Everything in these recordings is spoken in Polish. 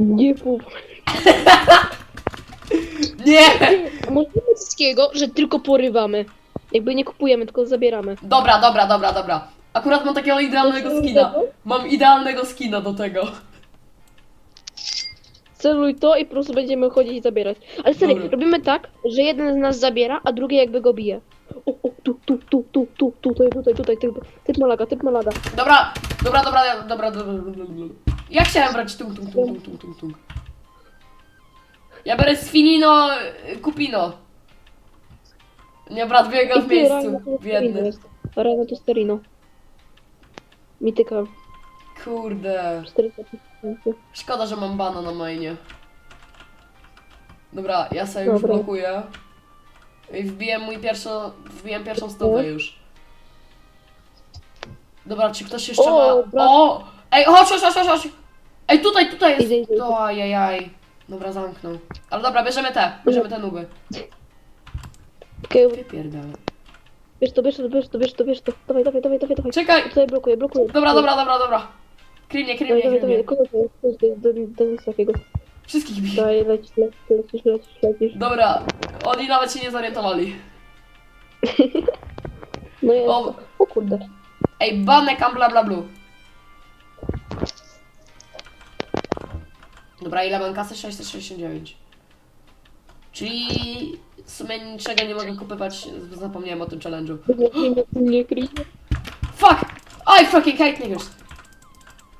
Nie pów. Nie! Możemy wszystkiego, że tylko porywamy. Jakby nie kupujemy, tylko zabieramy. Dobra, dobra, dobra, dobra. Akurat mam takiego idealnego skina. Mam idealnego skina do tego. Celuj to i po prostu będziemy chodzić i zabierać. Ale serio, Dobra. robimy tak, że jeden z nas zabiera, a drugi jakby go bije. O, o, tu, tu, tu, tu, tu, tutaj, tutaj, tutaj, typ, typ malaga, typ malaga. Dobra, dobra, dobra, dobra, dobra, dobra, dobra. Ja chciałem brać tung, tung, tung, tung, tung, tung, tung. Ja biorę Sfinino, y, Kupino. Nie, brat biega w miejscu, biedny. Rano to Sterino. Mityka. Kurde. 400 tysięcy. Szkoda, że mam bana na mainie. Dobra, ja sobie Dobra. już blokuję. I wbiłem mój pierwszą, wbiłem pierwszą stówę już. Dobra, czy ktoś jeszcze O, ma... O! Ej, chodź, chodź, chodź, chodź, chodź! Ej, tutaj, tutaj Idę, jest... idę, To, ajajaj. Dobra, zamknął. Ale dobra, bierzemy te, bierzemy te nuby. Okej, Wypierdolę. bierz to, bierz to, bierz to, bierz to, bierz to. Dawaj, dawaj, dawaj, dawaj, dawaj. Czekaj! Tutaj blokuję, blokuję. Dobra, dobra, dobra, dobra. Krynie, krynie, Dawaj, dawaj, krynie. dawaj? Do, do nic takiego. Wszystkich bij. Dawaj, lecisz, lecisz, lecisz, lecisz, lecisz. Dobra, oni nawet się nie zorientowali. No jest. O. O kurde. Ej, banek am bla bla blu. Dobra, ile mam kasy? 669. Czyli w sumie niczego nie mogę kupować, zapomniałem o tym challenge'u. Nie, nie, nie kryj. Fuck! I fucking hate niggers!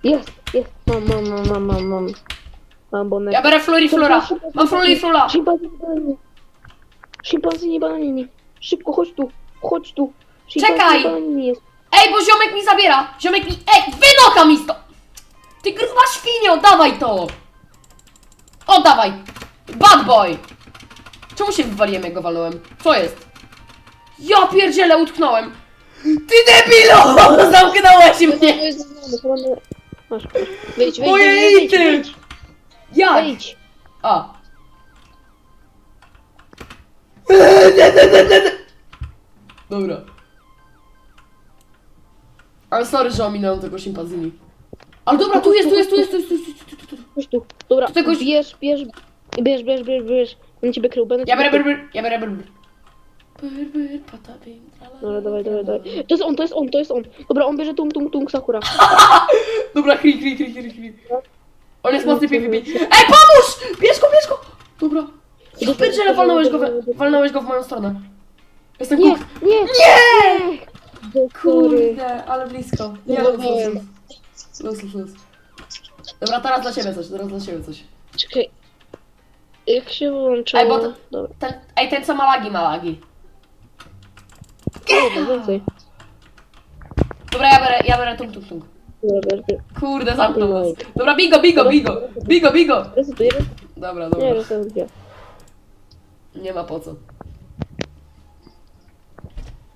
Jest, jest. Mam, mam, mam, mam, mam, mam. Mam bonek. Ja biorę fluriflura! Mam fluriflura! Szympanzini bananini. Szympanzini bananini. Szybko, chodź tu. Chodź tu. Czekaj! Szympanzini bananini jest. Ej, bo ziomek mi zabiera! Ziomek mi... Ej, wynoka mi sto... Ty gruba świnio, dawaj to! Oddawaj! Bad boy! Czemu się wywaliłem, jak go walnąłem? Co jest? Ja pierdzielę, utknąłem! Ty debilu! Zamknąłeś mnie! Masz, Moje ity! Jak? A. Dobra. Ale sorry, że ominąłem tego szympanzini. Ale dobra, tu jest, tu jest, tu jest, tu jest, tu jest, tu jest, tu jest, tu jest. Chodź tu. Dobra, Do tego- bierz, bierz, bierz, bierz, bierz, bierz. Będę ciebie krył, będę Ja ciebie biorę krył. ja biorę br, br. Br, br, patapim, tralala, Dobra, dawaj, dawaj, dawaj. To jest on, to jest on, to jest on. Dobra, on bierze tung, tung, tung, Sakura. Dobra, chwil, chwil, chwil, chwil, chwil. On jest mocny PvP. Ej, pomóż! Bierz go, bierz go! Dobra. Ja pierdzielę, walnąłeś go, we, walnąłeś go w moją stronę. Jestem Nie, kuk. nie, Nie! Sorry. Kurde, ale blisko. Nie, luz, luz, luz. Luz, luz. Dobra, teraz dla ciebie coś, teraz dla ciebie coś. Czekaj. Jak się wyłącza... Ej, bo to- Dobra, Ten, ej, ten co ma lagi, ma lagi. dobra, więcej. Dobra, ja biorę, ja biorę tung, tung, tung. Kurde, zamknął nas. Dobra, bigo, bigo, bigo, bigo, bigo. Dobra, Nie, dobra. resetuję. Nie ma po co.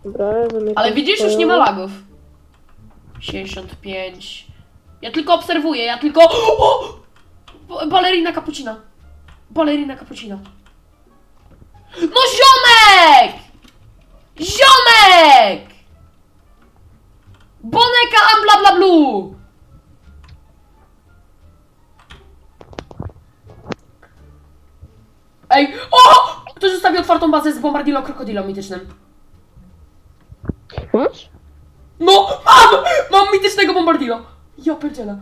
Dobra, Ale widzisz, już nie ma lagów. 65. Ja tylko obserwuję, ja tylko... O! Ba- Balerina cappuccina. Balerina cappuccina. No ziomek! Ziomek! Boneka am bla bla blu! Ej, o! Ktoś zostawił otwartą bazę z bombardilo krokodilo mitycznym. Masz? No, mam! Mam mitycznego bombardilo. Ja pierdzielę.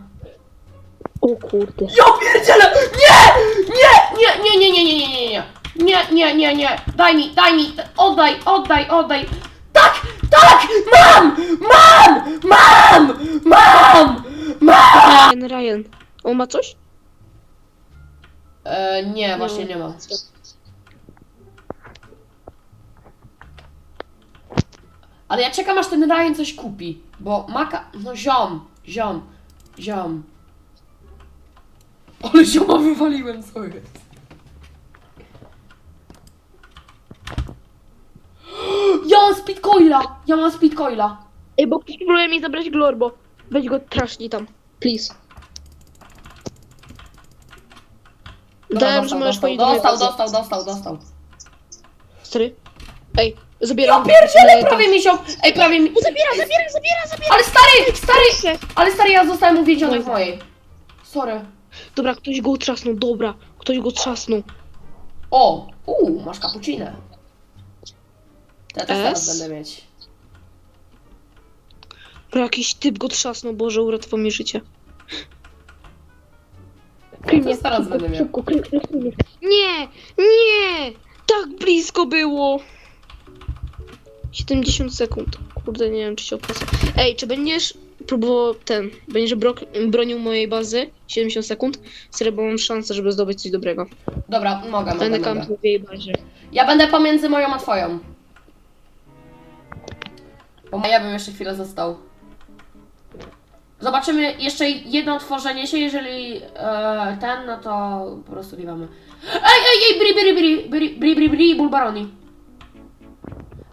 O kurde. Ja pierdzielę! Nie! Nie! Nie, nie, nie, nie, nie, nie, nie, nie. Nie, nie, nie, nie. Daj mi, daj mi. Oddaj, oddaj, oddaj. Tak! Tak! Mam! Mam! Mam! Mam! Mam! Ryan, Ryan. On ma coś? E, nie, właśnie nie ma. Ale ja czekam aż ten Ryan coś kupi. Bo maka... No ziom, ziom, ziom. Ale zioma wywaliłem, co jest? Ja mam speedcoila! Ja mam speedcoila! Ej, bo ktoś próbuje mi zabrać glorbo. Weź go trasznij tam. Please. Dałem, że możesz dostał, dostał, dostał, dostał, dostał. Stary. Ej, Ja zabieram. pierdzielę, prawie mi się... Ej, prawie mi... O, zabiera, zabiera, zabiera, zabiera. Ale stary, stary, się. ale stary, ja zostałem uwięziony w mojej. Sorry. Dobra, ktoś go trzasnął, dobra. Ktoś go trzasnął. O! Uuu, masz kapucinę. Ja też teraz Es? będę mieć. Dobra, jakiś typ go trzasnął, Boże, uratował mi życie. Ja też teraz będę miał. szybko, kryj, kryj, kryj mnie. Nie, nie! Tak blisko było! 70 sekund. Kurde, nie wiem, czy się opłaca. Ej, czy będziesz próbował ten, będziesz brok, bronił mojej bazy 70 sekund? Serio, bo mam szansę, żeby zdobyć coś dobrego. Dobra, mogę, mogę, Będę mogę. kampił w jej bazie. Ja będę pomiędzy moją a twoją. Bo ja bym jeszcze chwilę został. Zobaczymy jeszcze jedno tworzenie się, jeżeli e, ten, no to po prostu liwamy. Ej, ej, ej, bri, bri, bri, bri, bri, bri, bri, bulbaroni.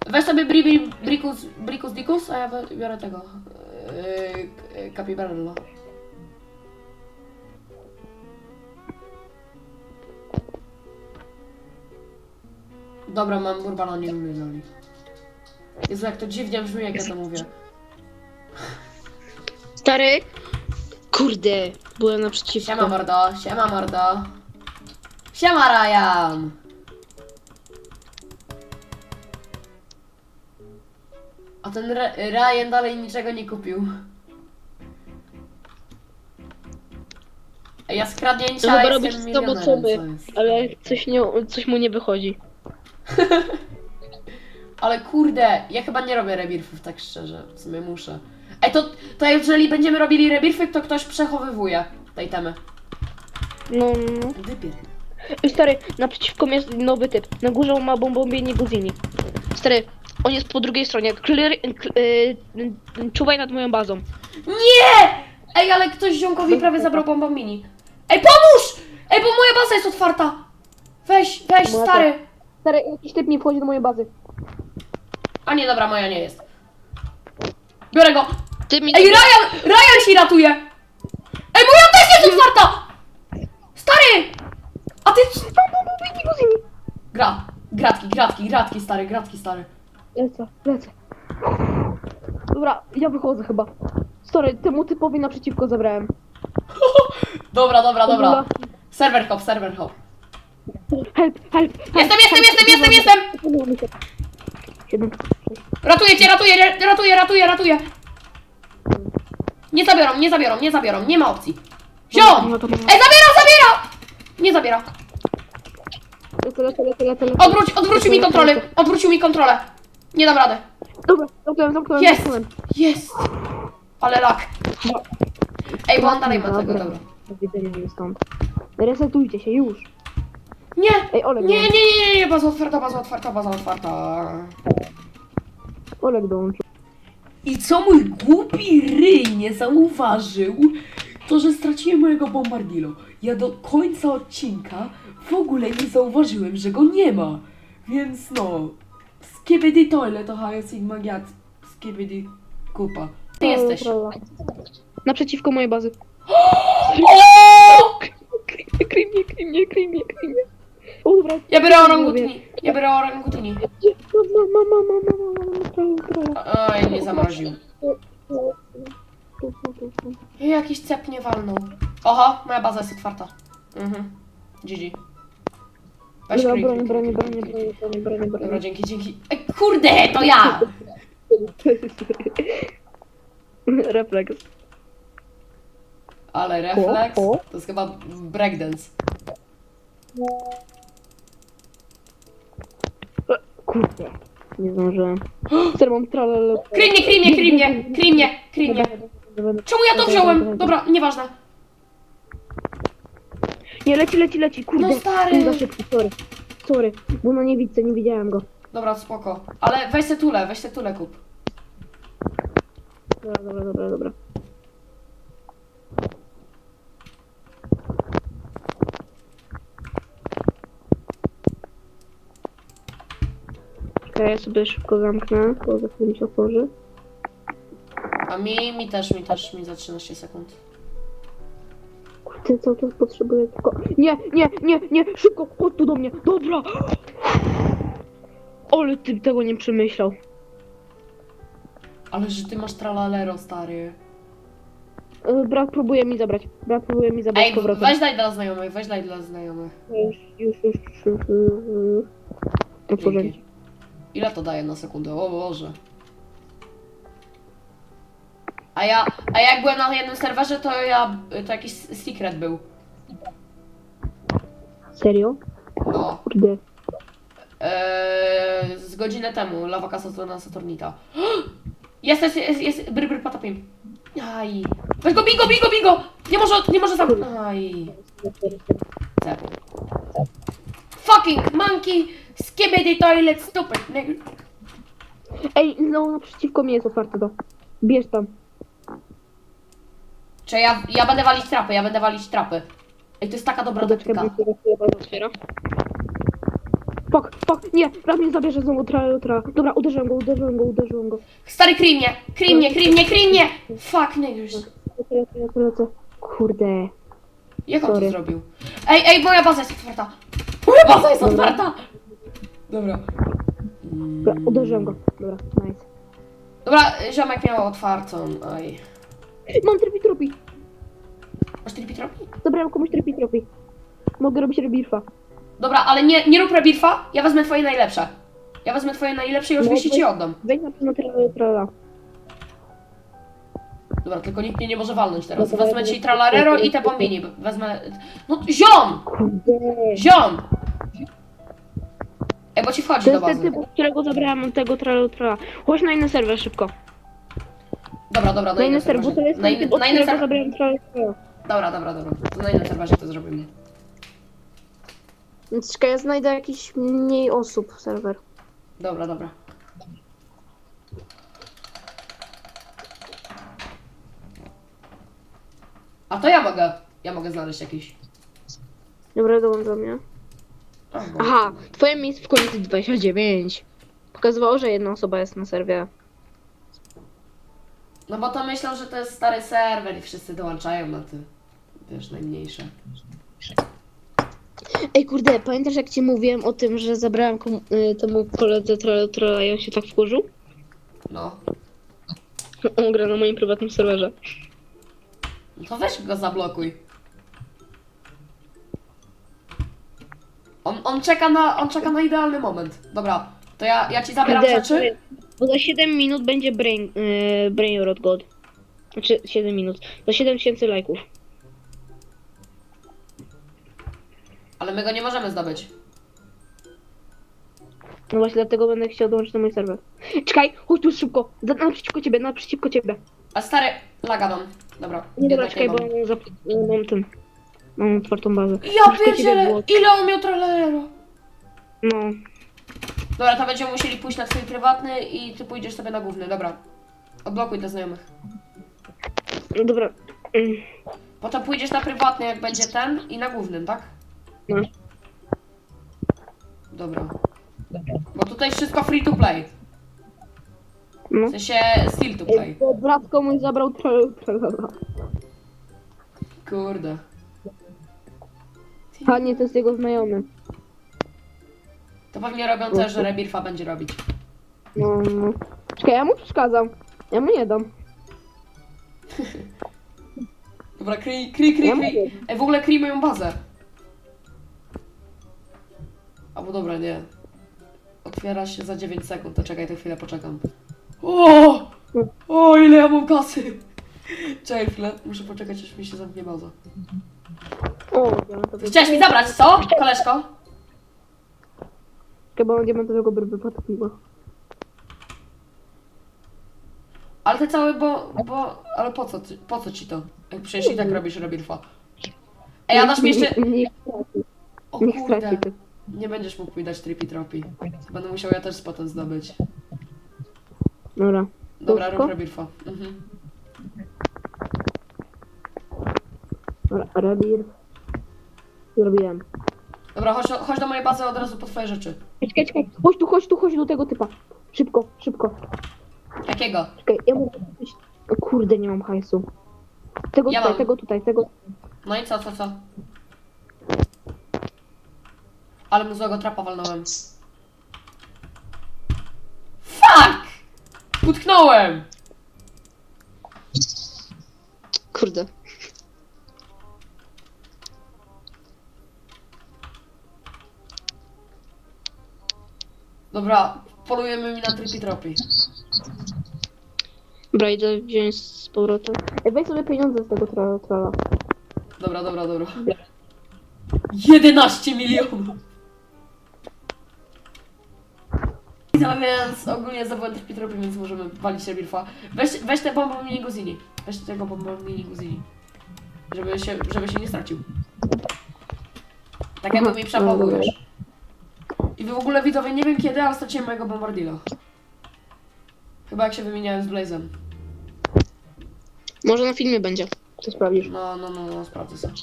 Weź sobie bri, bri, brikus, brikus, dikus, a ja biorę tego. Yy, Capibarello. Dobra, mam burbalonię loli. Jezu, jak to dziwnie brzmi, jak ja to mówię. Stary! Kurde, byłem naprzeciwko. Siema mordo, siema mordo. Siema Ryan! A ten Ra- Ryan dalej niczego nie kupił. Ej, Ja z kradnięcia No chyba jestem robić milionerem, co jest? ale coś, nie, coś mu nie wychodzi. Ale kurde, ja chyba nie robię rebirfów, tak szczerze. W sumie muszę. Ej, to, to jeżeli będziemy robili rebirfy, to ktoś przechowywuje tej temy. No, no. Wypier. Ej, Stary, naprzeciwko mnie jest nowy typ. Na górze on ma bombomienie Guzini. Stary, on jest po drugiej stronie. Clear, y, y, czuwaj nad moją bazą. Nie! Ej, ale ktoś ziomkowi prawie zabrał bombą mini. Ej, pomóż! Ej, bo moja baza jest otwarta! Weź, weź, stary. Stary, jakiś typ nie wchodzi do mojej bazy. A nie, dobra, moja nie jest. Biorę go. Ty mi Ej, Ryan! Ryan ci ratuje! Ej, moja też jest otwarta! Stary! A ty... Gra. Gratki, gratki, gratki, stary, gratki, stary. Lecę, lecę. Dobra, ja wychodzę chyba. Stary, temu typowi naprzeciwko zabrałem. Dobra, dobra, dobra. Server hop, server hop. Help, help, help. Jestem, jestem, jestem, jestem, jestem! Siedem. Ratuję cię, ratuję, ratuję, ratuję, ratuję. Nie zabiorą, nie zabiorą, nie zabiorą, nie ma opcji. Ziom! Ej, zabiera, zabiera! Nie zabiera. Lecę, lecę, lecę, lecę, lecę. Odwróć, odwrócił mi kontrolę, odwrócił mi kontrolę. Nie dam rady. Dobra, zamknąłem, zamknąłem, Jest! zamknąłem. Jest! Ale lak. Ej, bo on dalej ma tego, dobra. Do widzenia mnie stąd. Resetujcie się, już. Nie! Ej, Olek, Nie, nie, nie, nie, nie, baza otwarta, baza otwarta, baza otwarta. Olek dołączył. I co mój głupi ryj nie zauważył, to że straciłem mojego bombardilo. Ja do końca odcinka w ogóle nie zauważyłem, że go nie ma. Więc no, skibidi toilet, Ohio Sigma Giat, skibidi kupa. Ty jesteś. Naprzeciwko mojej bazy. O! Kryj mnie, kryj mnie, kryj mnie, kryj mnie. O, dobra. Ja biorę orangutini, ja biorę orangutini. Mama, mama, mama, mama, mama, Oj, nie zamroził. Jakiś cep nie walnął. Oho, moja baza jest otwarta. Mhm. GG. Weź Dobra, klik, bronię, klik, bronię, klik, bronię, klik, bronię, klik. bronię, bronię, Dobra, dzięki, dzięki. Ej, kurde, to ja! Refleks. Ale refleks, O, o. to jest chyba breakdance. Kurde. Nie zdążyłem. Ser, mam tralele. Kryj mnie, kryj mnie, kryj mnie, kryj mnie, kryj mnie. Czemu ja to wziąłem? Dobra, nieważne. Nie, leci, leci, leci, kurde. No stary. Nie za szybko, sorry. Sorry, bo na niewidce, nie widziałem go. Dobra, spoko. Ale weź se tule, weź se tule kup. Dobra, dobra, dobra, dobra. Ja sobie szybko zamknę, bo za chwilę mi się otworzy. A mi, mi też, mi też, mi za 13 sekund. Kurde, cały czas potrzebuję tylko... Nie, nie, nie, nie, szybko, chodź tu do mnie, dobra! Ale ty tego nie przemyślał. Ale że ty masz tralalero, stary. y, brat próbuje mi zabrać. Brat próbuje mi zabrać Ej, powrotem. weź daj dla znajomych, weź daj dla znajomych. Już, już, już, już, już, już. Otworzę. Ile to daje na sekundę? O Boże. A ja, a jak byłem na jednym serwerze, to ja, to jakiś secret był. Serio? No. Kurde. Eee, z godzinę temu, lawa Saturna Saturnita. Jest, jest, jest, jest, bry, bry, patapim. Aj. Weź go, bigo, bigo, bigo! Nie może, nie może sam... Aj. Cep. Fucking monkey, skibidi toilet, stupid nigga. Ej, no naprzeciwko mnie jest otwarte to. Bierz tam. Czy ja, ja będę walić trapy, ja będę walić trapy. Ej, to jest taka dobra Podeczkę chyba otwiera. Fuck, fuck, nie, brat mnie zabierze znowu tra, tra. Dobra, uderzyłem go, uderzyłem go, uderzyłem go. Stary, kryj mnie, kryj mnie, kryj mnie, kryj mnie! Fuck niggers. Lecę, lecę, lecę, lecę. Kurde. Jak on to Sorry. zrobił? Ej, ej, moja baza jest otwarta. Moja baza jest Dobra. otwarta. Dobra. Dobra, uderzyłem go. Dobra, nice. Dobra, ziomek miał otwartą, aj. Mam trybi tropi. Masz tripi tropi? Zabrałem komuś trybi tropi. Mogę robić rebirfa. Dobra, ale nie, nie rób rebirfa, ja wezmę twoje najlepsze. Ja wezmę twoje najlepsze i No, oczywiście to- ci oddam. Wejdź na pewno tra, trala. Dobra, tylko nikt mnie nie może walnąć teraz. Dobra, Wezmę ci tralarero i te bombini. Wezmę... No, ziom! Kurde. Ziom! Ej, bo ci wchodzi To do jest ten bazy. typ, od którego zabrałem tego trala, trala. Chodź na inny serwer szybko. Dobra, dobra, Na na inny innym serwer, bo to serwerze. jest Na ten innym typ, od na innym którego serwerze. zabrałem trala, trala. Dobra, dobra, dobra. To na innym serwerze to zrobimy. Więc czekaj, ja znajdę jakiś mniej osób serwer. Dobra, dobra. A to ja mogę. Ja mogę znaleźć jakiś. Dobra, dołącz do mnie. Aha, twoje miejsce w koniec 29. Pokazywało, że jedna osoba jest na serwie. No bo to myślą, że to jest stary serwer i wszyscy dołączają na te, wiesz, najmniejsze. Ej, kurde, pamiętasz jak ci mówiłem o tym, że zabrałem komu- y, temu koledze trolla, trolla i on się tak wkurzył? No. On gra na moim prywatnym serwerze. No to weź go zablokuj. On, on czeka na, on czeka na idealny moment. Dobra, to ja, ja ci zabieram rzeczy. Bo za 7 minut będzie Brain, y, brain Rot God. Znaczy 7 minut. Za 7000 lajków. Ale my go nie możemy zdobyć. No właśnie dlatego będę chciał dołączyć na mój serwer. Czekaj, chodź tu szybko. Za- Naprzeciwko ciebie, naprzeciwko ciebie. A stary, laga mam. Dobra, Nie dobra, jednak czekaj, nie bo mam. mam, zap- mam ten. Mam otwartą bazę. Ja ciebie pierdzielę, było- ile on miał tralalero? No. Dobra, to będziemy musieli pójść na twój prywatny i ty pójdziesz sobie na główny, dobra. Odblokuj dla znajomych. No dobra. Mm, Potem pójdziesz na prywatny, jak będzie ten i na głównym, tak? No. Dobra. Bo tutaj wszystko free to play. No. W sensie still to play. Bo brat komuś zabrał tra-. Kurde. A nie, to jest jego znajomy. To pewnie robią też, że Rebirfa będzie robić. No, no. Czekaj, ja mu przeszkadzam. Ja mu nie dam. Dobra, kryj, kryj, kryj, Ja kryj. mówię. Ej, w ogóle kryj moją bazę. Albo dobra, nie. Otwiera się za 9 sekund, to czekaj, to chwilę poczekam. O! O, ile ja mam kasy! Czekaj chwilę, muszę poczekać, aż mi się zamknie baza. O, Chciałeś mi zabrać, co, koleżko? Chyba on diamentowego bryby podpiła. Ale ty cały, bo, bo, ale po co, ty- po co ci to? Jak przecież i tak robisz Rebirfa. Ej, a dasz mi jeszcze... Niech straci, O niech kurde. straci ty. Nie będziesz mógł mi dać tripi tropi. Będę musiał ja też potem zdobyć. Dobra. Dobra, rób Rebirfa. Mhm. Dobra, Rebir. Zrobiłem. Dobra, chodź, chodź do mojej bazy od razu po twoje rzeczy. Czekaj, czekaj. Chodź tu, chodź tu, chodź do tego typa. Szybko, szybko. Jakiego? Czekaj, ja kupić... O kurde, nie mam hajsu. Tego Ja tutaj, mam. tego tutaj, tego... No i co, co, co? Ale mu złego trapa walnąłem. Fuck! Utknąłem! Kurde. Dobra, polujemy mi na tripi tropi. Dobra, idę wziąć z powrotem. Ej, weź sobie pieniądze z tego trala. Dobra, dobra, dobra. 11 milionów! No więc ogólnie zawołałem tripi tropi, więc możemy walić się birfa. Weź, weź te bombą mini Guzini. Weź tego bombą mini Guzini. Żeby się, żeby się nie stracił. Tak jakby mi no przepałujesz. I wy w ogóle widzowie, nie wiem kiedy, ale straciłem mojego bombardila. Chyba jak się wymieniałem z Blazem. Może na filmie będzie. To sprawdzisz. No, no, no, no sprawdzę sobie.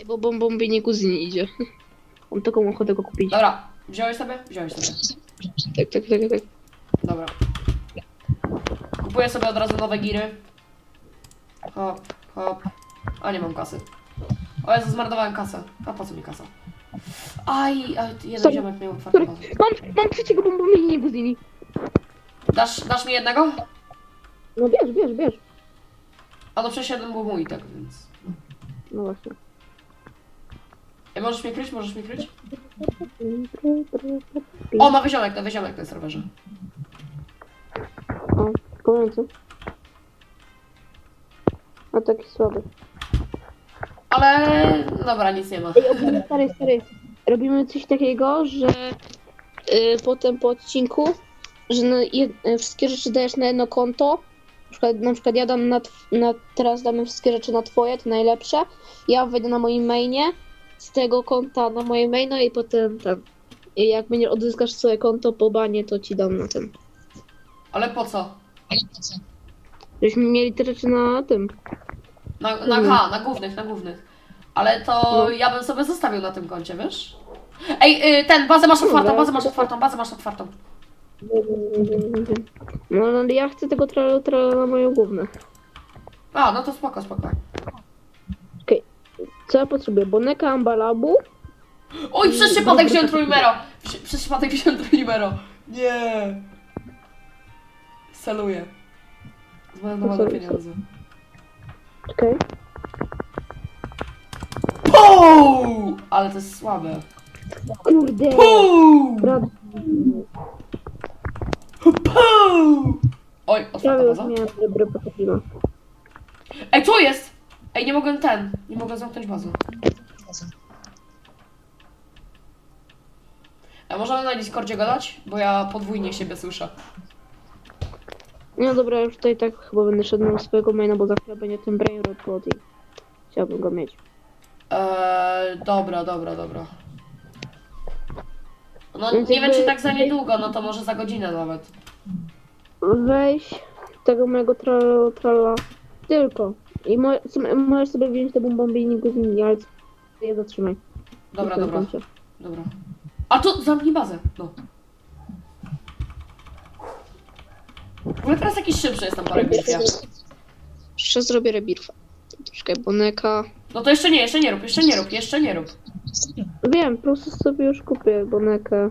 Ej, Bo bombombi nie kuzyn idzie. Mam taką ochotę go kupić. Dobra, wziąłeś sobie? Wziąłeś sobie. Tak, tak, tak, tak. Dobra. Kupuję sobie od razu nowe giry. Hop, hop. A nie mam kasy. O, ja zmarnowałem kasę. A po co mi kasa? Aj, a jeden Sorry. ziomek miał otwarty bazę. Mam, mam trzeciego bombombi nie kuzini. Dasz, dasz mi jednego? No bierz, bierz, bierz. A no przecież jeden był mój, tak więc... No właśnie. Ej, możesz mnie kryć? Możesz mnie kryć? O, nowy ziomek, nowy ziomek na serwerze. O, końcu. A taki słaby. Ale... Dobra, nic nie ma. Ej, ogólnie, stary, stary. Robimy coś takiego, że y, potem po odcinku, że na jed, y, wszystkie rzeczy dajesz na jedno konto. Na przykład, na przykład ja dam na, tw- na, teraz damy wszystkie rzeczy na twoje, te najlepsze. Ja wejdę na moim mainie z tego konta na moje maino i potem ten. I jak będziesz odzyskasz swoje konto po banie, to ci dam na tym. Ale po co? Żebyśmy mieli te rzeczy na tym. Na, na H, na głównych, na głównych. Ale to No. ja bym sobie zostawił na tym koncie, wiesz? Ej, y, ten, bazę masz otwartą, bazę masz otwartą, bazę masz otwartą. No ale ja chcę tego trala na moje główne. A, no to spoko, spoko. Co ja potrzebuję? Boneka Ambalabu. Oj, przez przypadek wziąłem Trójmero! Przez przypadek wziąłem Trójmero! Nie! Saluję. Zmarnowane Sorry, pieniądze. Okej. Puu! Ale to jest słabe. Kurde! Puu! Prawie, Puu! Oj, prawie już baza. miałem dobre potrafiła. Ej, co jest? Ej, nie mogę ten, nie mogę zamknąć bazy. A możemy na Discordzie gadać? Bo ja podwójnie siebie słyszę. No dobra, już tutaj tak chyba będę szedł na swojego maina, bo za chwilę będzie ten brain rot body. Chciałbym go mieć. Eee, dobra, dobra, dobra. No Więc nie wiem jakby- czy tak za niedługo, no to może za godzinę nawet. Weź tego mojego trala, trala tylko. I mo sobie- możesz sobie wziąć te bombombi z nimi, ale je zatrzymaj. Dobra, dobra, dobra. A to zamknij bazę, no. Ogóle teraz jakiś szybszy jest tam parę bitwia. Jeszcze zrobię rebirfa. Troszkę boneka. No to jeszcze nie, jeszcze nie rób, jeszcze nie rób, jeszcze nie rób. Wiem, po prostu sobie już kupię bonekę.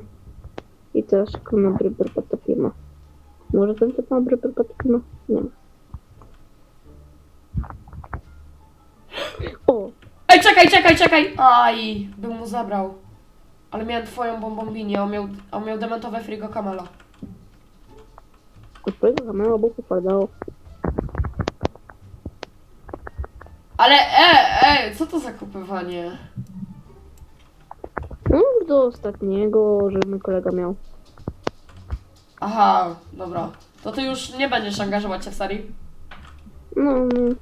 I też na bryber patapima. Może ten typ ma bryber patapima? Nie ma. O! Ej, czekaj, czekaj, czekaj! Aj, bym mu zabrał. Ale miałem twoją bombombinię, on miał, on miał dementowe frigo Kamela. Twojego kamera boku padało. Ale e, e, co to za kupywanie? No do ostatniego, że mój kolega miał. Aha, dobra. To ty już nie będziesz angażować się w serii? No, no,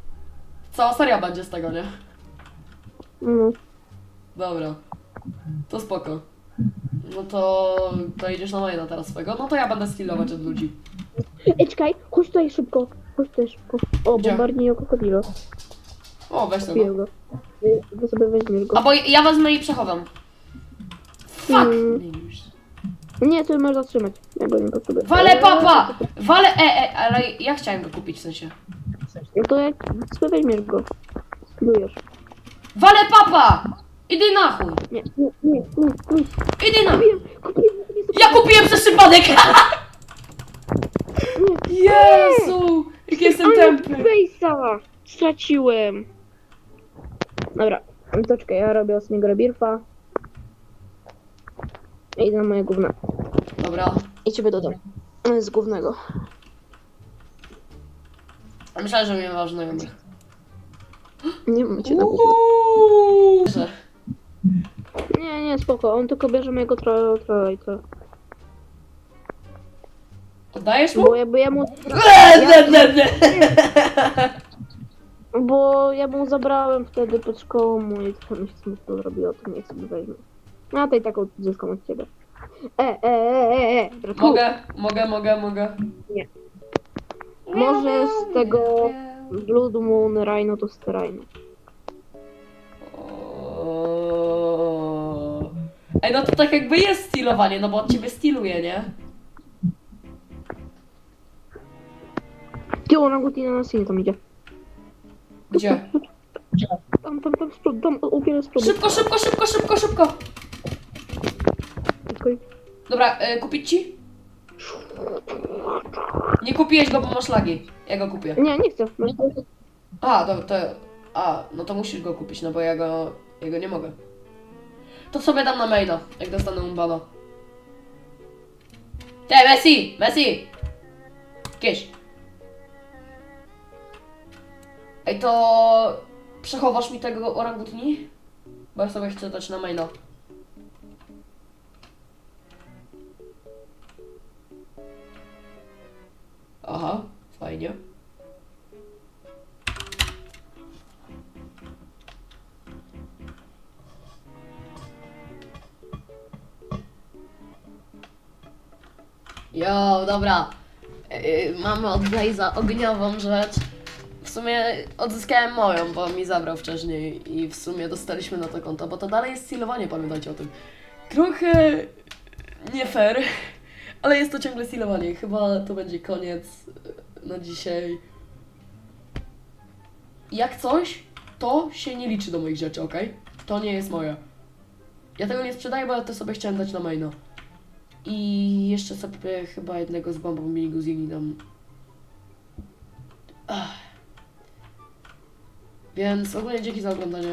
Cała seria będzie z tego, nie? no. Dobra. To spoko. No to, to idziesz na maina teraz swego. No to ja będę stylować od ludzi. Ej, czekaj, chodź tutaj szybko. Chodź tutaj szybko. O, Gdzie? bombardnie krokodilo. O, weź Kupiłem tego. go. Ty ty sobie weźmiesz go. A bo ja wezmę i przechowam. Fuck! Mm. Nie, to możesz zatrzymać. Ja go nie potrzebuję. Wale papa! Wale, e, e, ale ja chciałem go kupić w sensie. No to jak sobie weźmiesz go. Spróbujesz. Wale papa! Idę na chuj! Nie, nie, nie, nie, nie. Idę na... Kupiłem, kupiłem sobie Ja kupiłem przez przypadek! Jezu! Jak jestem tępy! Face'a! Straciłem. Dobra, to czekaj, ja robię ostatniego rebirfa. I idę na moje gówno. Dobra. I ciebie dodam. Z głównego. Myślałem, że mnie ma znajomych. Nie mam cię na gówno. Uuuu. Że- Nie, nie, spoko. On tylko bierze mojego trolla tro, i. Oddajesz mu? Bo ja, bo ja mu... Nie, nie, nie. Bo ja mu zabrałem wtedy pod szkołą mu i trochę mi się smutno zrobiło, to niech sobie weźmie. No to i taką zyskam od ciebie. E, e, e, e, e. Draku. Mogę, mogę, mogę, mogę. Może z tego Blood Moon Rhino to Rhino. O. Ej, no to tak jakby jest stylowanie, no bo od ciebie styluje, nie? Ty, orangutina na synie tam idzie. Gdzie? Tam, tam, tam, spró- tam u wiele sprób. Szybko, szybko, szybko, szybko, szybko! Dobra, e, kupić ci? Nie kupiłeś go, bo masz lagi. Ja go kupię. Nie, nie chcę. No, A, to, to... A, no to musisz go kupić, no bo ja go... Ja go nie mogę. To sobie dam na maila, jak dostanę umbana. Ty, Messi! Messi! Kieś. Ej, to... Przechowasz mi tego orangutini? Bo ja sobie chcę dać na maila. Aha, fajnie. Jo, dobra. Yy, mamy od Blaze'a ogniową rzecz. Sumie odzyskałem moją, bo mi zabrał wcześniej i w sumie dostaliśmy na to konto, bo to dalej jest sealowanie, pamiętajcie o tym. Trochę nie fair, ale jest to ciągle sealowanie. Chyba to będzie koniec na dzisiaj. Jak coś, to się nie liczy do moich rzeczy, ok? To nie jest moje. Ja tego nie sprzedaję, bo ja to sobie chciałem dać na maina. I jeszcze sobie chyba jednego z bombą miniguzini dam. Ach. Yani sana gelecek insanlar.